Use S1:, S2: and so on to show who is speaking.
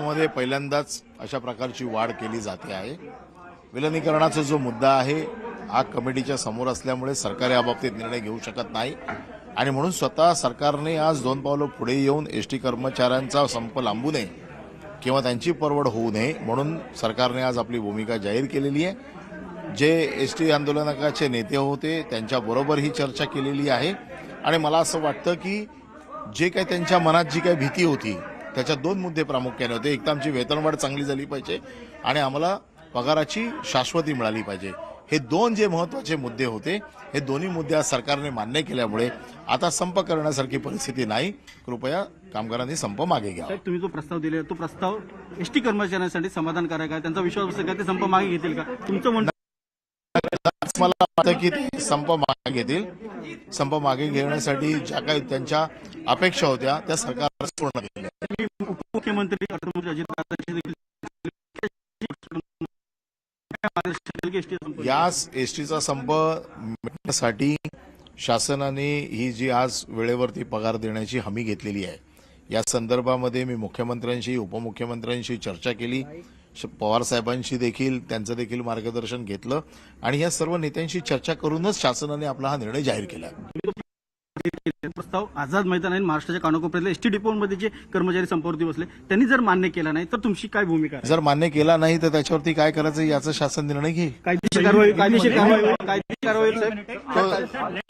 S1: मध्ये पहिल्यांदाच अशा प्रकारची वाढ केली जाते आहे. विलनीकरणाचा जो मुद्दा आहे हा कमिटीच्या समोर असल्यामुळे सरकार याबाबतीत निर्णय घेऊ शकत नाही. आणि म्हणून स्वतः सरकारने आज दोन पावलं पुढे येऊन एसटी कर्मचाऱ्यांचा संप लांबू नये किंवा त्यांची परवड होऊ नये म्हणून सरकारने आज आपली भूमिका जाहीर केलेली आहे. जे एस टी आंदोलनाचे नेते होते त्यांच्याबरोबर ही चर्चा केलेली आहे. आणि मला असं वाटतं की जे काही त्यांच्या मनात जी काही भीती होती त्याच्यात दोन मुद्दे प्रामुख्याने होते. एक तर आमची वेतनवाढ चांगली झाली पाहिजे आणि आम्हाला पगाराची शाश्वती मिळाली पाहिजे. हे दोन जे महत्त्वाचे मुद्दे होते हे दोन्ही मुद्दे आज सरकारने मान्य केल्यामुळे आता संप करण्यासारखी परिस्थिती नाही. कृपया कामगारांनी संप मागे घ्या.
S2: तुम्ही जो प्रस्ताव दिले तो प्रस्ताव एसटी कर्मचाऱ्यांसाठी समाधानकारक आहे. त्यांचा विश्वास बसेल का ते संप मागे घेतील का? तुमचं म्हणणं
S1: मला वाटतं की ते संप मागे घेतील. संप मागे घेण्यासाठी ज्या काही त्यांच्या अपेक्षा होत्या त्या सरकार पूर्ण केल्या.
S2: मुख्यमंत्री अर्थमंत्री अजित देखील
S1: याच एसटीचा संप मिटण्यासाठी शासनाने ही जी आज वेळेवरती पगार देण्याची हमी घेतलेली आहे या संदर्भामध्ये मी मुख्यमंत्र्यांशी उपमुख्यमंत्र्यांशी चर्चा केली. पवार साहेबांशी देखील त्यांचं देखील मार्गदर्शन घेतलं आणि या सर्व नेत्यांशी चर्चा करूनच शासनाने आपला हा निर्णय जाहीर केला.
S2: प्रस्ताव आझाद मैदान आणि महाराष्ट्राच्या कानाकोपऱ्यातल्या एसटी डिपोमध्ये जे कर्मचारी संपावरती बसले त्यांनी जर मान्य केला नाही तर तुमची काय भूमिका आहे?
S1: जर मान्य केला नाही तर त्याच्यावरती काय करायचं याचा शासन निर्णय घेईल
S2: कायदेशीर कारवाई कायदेशीर कारवाई होईल कायदेशीर कारवाई